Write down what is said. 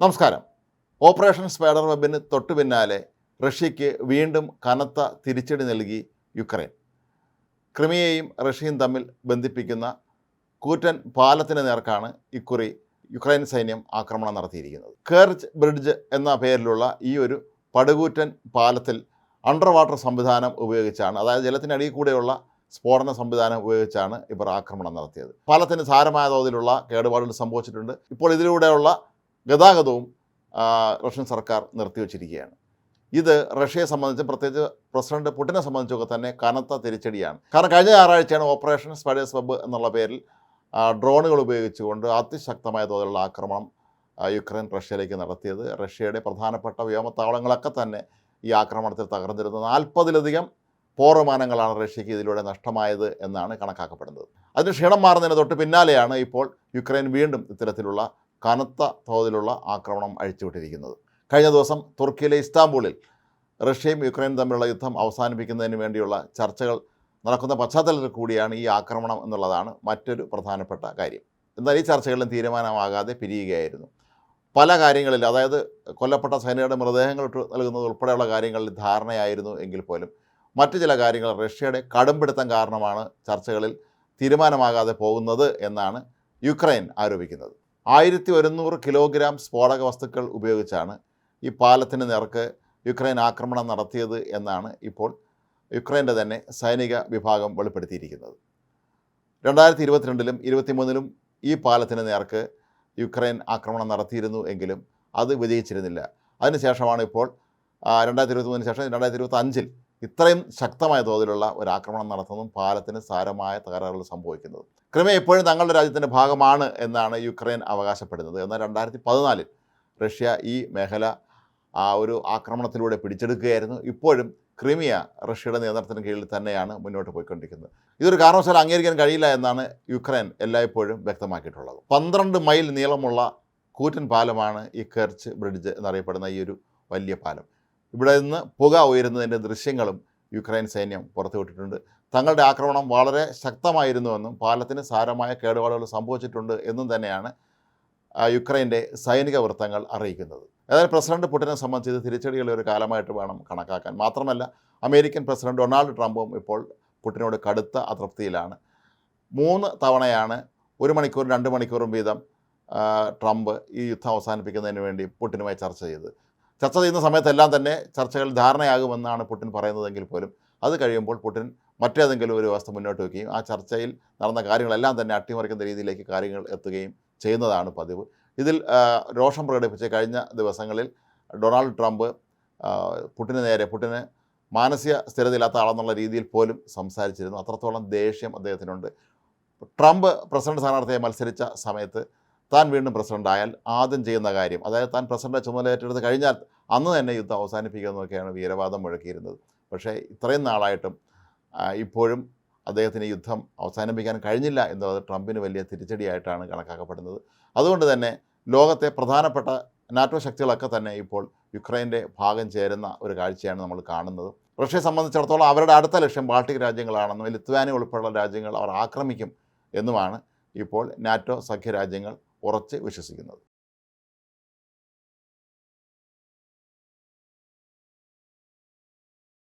നമസ്കാരം. Operation spider വെബിന് തൊട്ടു പിന്നാലെ റഷ്യയ്ക്ക് വീണ്ടും കനത്ത തിരിച്ചടി നൽകി യുക്രൈൻ. ക്രിമിയയും റഷ്യയും തമ്മിൽ ബന്ധിപ്പിക്കുന്ന കൂറ്റൻ പാലത്തിന് നേർക്കാണ് ഇക്കുറി യുക്രൈൻ സൈന്യം ആക്രമണം നടത്തിയിരിക്കുന്നത്. കേർജ് ബ്രിഡ്ജ് എന്ന പേരിലുള്ള ഈ ഒരു പടുകൂറ്റൻ പാലത്തിൽ അണ്ടർ വാട്ടർ സംവിധാനം ഉപയോഗിച്ചാണ് അതായത് ജലത്തിനടിയിൽ കൂടെയുള്ള സ്ഫോടന സംവിധാനം ഉപയോഗിച്ചാണ് ഇവർ ആക്രമണം നടത്തിയത്. പാലത്തിന് സാരമായ തോതിലുള്ള കേടുപാടുകൾ സംഭവിച്ചിട്ടുണ്ട്. ഇപ്പോൾ ഇതിലൂടെയുള്ള ഗതാഗതവും റഷ്യൻ സർക്കാർ നിർത്തിവച്ചിരിക്കുകയാണ് ഇത് റഷ്യയെ സംബന്ധിച്ച് പ്രത്യേകിച്ച് പ്രസിഡന്റ് പുടിനെ സംബന്ധിച്ചൊക്കെ തന്നെ കനത്ത തിരിച്ചടിയാണ്. കാരണം കഴിഞ്ഞ ഞായറാഴ്ചയാണ് ഓപ്പറേഷൻ സ്പൈഡേഴ്സ് വെബ് എന്നുള്ള പേരിൽ ഡ്രോണുകൾ ഉപയോഗിച്ചുകൊണ്ട് അതിശക്തമായ തോതിലുള്ള ആക്രമണം യുക്രൈൻ റഷ്യയിലേക്ക് നടത്തിയത്. റഷ്യയുടെ പ്രധാനപ്പെട്ട വ്യോമത്താവളങ്ങളൊക്കെ തന്നെ ഈ ആക്രമണത്തിൽ തകർന്നിരുന്നത്. നാൽപ്പതിലധികം പോർവിമാനങ്ങളാണ് റഷ്യയ്ക്ക് ഇതിലൂടെ നഷ്ടമായത് എന്നാണ് കണക്കാക്കപ്പെടുന്നത്. അതിന് ക്ഷീണം മാറുന്നതിന് തൊട്ട് പിന്നാലെയാണ് ഇപ്പോൾ യുക്രൈൻ വീണ്ടും ഇത്തരത്തിലുള്ള കനത്ത തോതിലുള്ള ആക്രമണം അഴിച്ചുവിട്ടിരിക്കുന്നത്. കഴിഞ്ഞ ദിവസം തുർക്കിയിലെ ഇസ്താംബൂളിൽ റഷ്യയും യുക്രൈനും തമ്മിലുള്ള യുദ്ധം അവസാനിപ്പിക്കുന്നതിന് വേണ്ടിയുള്ള ചർച്ചകൾ നടക്കുന്ന പശ്ചാത്തലത്തിൽ കൂടിയാണ് ഈ ആക്രമണം എന്നുള്ളതാണ് മറ്റൊരു പ്രധാനപ്പെട്ട കാര്യം. എന്നാൽ ഈ ചർച്ചകളിലും തീരുമാനമാകാതെ പിരിയുകയായിരുന്നു. പല കാര്യങ്ങളിൽ അതായത് കൊല്ലപ്പെട്ട സൈനികരുടെ മൃതദേഹങ്ങൾ നൽകുന്നത് ഉൾപ്പെടെയുള്ള കാര്യങ്ങളിൽ ധാരണയായിരുന്നു എങ്കിൽ പോലും മറ്റു ചില കാര്യങ്ങൾ റഷ്യയുടെ കടുംപിടുത്തം കാരണമാണ് ചർച്ചകളിൽ തീരുമാനമാകാതെ പോകുന്നത് എന്നാണ് യുക്രൈൻ ആരോപിക്കുന്നത്. ആയിരത്തി ഒരുന്നൂറ് കിലോഗ്രാം സ്ഫോടക വസ്തുക്കൾ ഉപയോഗിച്ചാണ് ഈ പാലത്തിന് നേർക്ക് യുക്രൈൻ ആക്രമണം നടത്തിയത് എന്നാണ് ഇപ്പോൾ യുക്രൈന്റെ തന്നെ സൈനിക വിഭാഗം വെളിപ്പെടുത്തിയിരിക്കുന്നത്. രണ്ടായിരത്തി ഇരുപത്തിരണ്ടിലും ഇരുപത്തിമൂന്നിലും ഈ പാലത്തിന് നേർക്ക് യുക്രൈൻ ആക്രമണം നടത്തിയിരുന്നു എങ്കിലും അത് വിജയിച്ചിരുന്നില്ല. അതിനുശേഷമാണ് ഇപ്പോൾ രണ്ടായിരത്തി ഇരുപത്തി മൂന്നിന് ശേഷം രണ്ടായിരത്തി ഇരുപത്തി അഞ്ചിൽ ഇത്രയും ശക്തമായ തോതിലുള്ള ഒരു ആക്രമണം നടത്തുന്നതും പാലത്തിന് സാരമായ തകരാറുകൾ സംഭവിക്കുന്നത്. ക്രിമിയ എപ്പോഴും തങ്ങളുടെ രാജ്യത്തിന്റെ ഭാഗമാണ് എന്നാണ് യുക്രൈൻ അവകാശപ്പെടുന്നത്. എന്നാൽ രണ്ടായിരത്തി പതിനാലിൽ റഷ്യ ഈ മേഖല ആ ഒരു ആക്രമണത്തിലൂടെ പിടിച്ചെടുക്കുകയായിരുന്നു. ഇപ്പോഴും ക്രിമിയ റഷ്യയുടെ നിയന്ത്രണത്തിന് കീഴിൽ തന്നെയാണ് മുന്നോട്ട് പോയിക്കൊണ്ടിരിക്കുന്നത്. ഇതൊരു കാരണവശാലും അംഗീകരിക്കാൻ കഴിയില്ല എന്നാണ് യുക്രൈൻ എല്ലായ്പ്പോഴും വ്യക്തമാക്കിയിട്ടുള്ളത്. പന്ത്രണ്ട് മൈൽ നീളമുള്ള കൂറ്റൻ പാലമാണ് ഈ കെർച്ച് ബ്രിഡ്ജ് എന്നറിയപ്പെടുന്ന ഈ ഒരു വലിയ പാലം. ഇവിടെ നിന്ന് പുക ഉയരുന്നതിന്റെ ദൃശ്യങ്ങളും യുക്രൈൻ സൈന്യം പുറത്തുവിട്ടിട്ടുണ്ട്. തങ്ങളുടെ ആക്രമണം വളരെ ശക്തമായിരുന്നുവെന്നും പാലത്തിന് സാരമായ കേടുപാടുകൾ സംഭവിച്ചിട്ടുണ്ട് എന്നും തന്നെയാണ് യുക്രൈന്റെ സൈനിക വൃത്തങ്ങൾ അറിയിക്കുന്നത്. ഏതായാലും പ്രസിഡന്റ് പുടിനെ സംബന്ധിച്ച് ഇത് തിരിച്ചടിയുള്ള ഒരു കാലമായിട്ട് വേണം കണക്കാക്കാൻ. മാത്രമല്ല അമേരിക്കൻ പ്രസിഡന്റ് ഡൊണാൾഡ് ട്രംപും ഇപ്പോൾ പുടിനോട് കടുത്ത അതൃപ്തിയിലാണ്. മൂന്ന് തവണയാണ് ഒരു മണിക്കൂറും രണ്ട് മണിക്കൂറും വീതം ട്രംപ് ഈ യുദ്ധം അവസാനിപ്പിക്കുന്നതിന് വേണ്ടി പുടിനുമായി ചർച്ച ചെയ്തത്. ചർച്ച ചെയ്യുന്ന സമയത്തെല്ലാം തന്നെ ചർച്ചകൾ ധാരണയാകുമെന്നാണ് പുടിൻ പറയുന്നതെങ്കിൽ പോലും അത് കഴിയുമ്പോൾ പുടിൻ മറ്റേതെങ്കിലും ഒരു വ്യവസ്ഥ മുന്നോട്ട് വയ്ക്കുകയും ആ ചർച്ചയിൽ നടന്ന കാര്യങ്ങളെല്ലാം തന്നെ അട്ടിമറിക്കുന്ന രീതിയിലേക്ക് കാര്യങ്ങൾ എത്തുകയും ചെയ്യുന്നതാണ് പതിവ്. ഇതിൽ രോഷം പ്രകടിപ്പിച്ച് കഴിഞ്ഞ ദിവസങ്ങളിൽ ഡൊണാൾഡ് ട്രംപ് പുട്ടിന് നേരെ പുടിന് മാനസിക സ്ഥിരതയില്ലാത്ത ആളെന്നുള്ള രീതിയിൽ പോലും സംസാരിച്ചിരുന്നു. അത്രത്തോളം ദേഷ്യം അദ്ദേഹത്തിനുണ്ട്. ട്രംപ് പ്രസിഡന്റ് സ്ഥാനാർത്ഥിയെ മത്സരിച്ച സമയത്ത് താൻ വീണ്ടും പ്രസിഡന്റ് ആയാൽ ആദ്യം ചെയ്യുന്ന കാര്യം. അതായത് താൻ പ്രസിഡന്റ് ചുമതല ഏറ്റെടുത്ത് കഴിഞ്ഞാൽ അന്ന് തന്നെ യുദ്ധം അവസാനിപ്പിക്കുക എന്നൊക്കെയാണ് വീരവാദം മുഴക്കിയിരുന്നത്. പക്ഷേ ഇത്രയും നാളായിട്ടും ഇപ്പോഴും അദ്ദേഹത്തിന് യുദ്ധം അവസാനിപ്പിക്കാൻ കഴിഞ്ഞില്ല എന്നുള്ളത് ട്രംപിന് വലിയ തിരിച്ചടിയായിട്ടാണ് കണക്കാക്കപ്പെടുന്നത്. അതുകൊണ്ട് തന്നെ ലോകത്തെ പ്രധാനപ്പെട്ട നാറ്റോ ശക്തികളൊക്കെ തന്നെ ഇപ്പോൾ യുക്രൈന്റെ ഭാഗം ചേരുന്ന ഒരു കാഴ്ചയാണ് നമ്മൾ കാണുന്നത്. റഷ്യയെ സംബന്ധിച്ചിടത്തോളം അവരുടെ അടുത്ത ലക്ഷ്യം ബാൾട്ടിക് രാജ്യങ്ങളാണെന്നും ലിത്വാനി ഉൾപ്പെടെയുള്ള രാജ്യങ്ങൾ അവർ ആക്രമിക്കും എന്നുമാണ് ഇപ്പോൾ നാറ്റോ സഖ്യരാജ്യങ്ങൾ ഉറച്ച് വിശ്വസിക്കുന്നത്.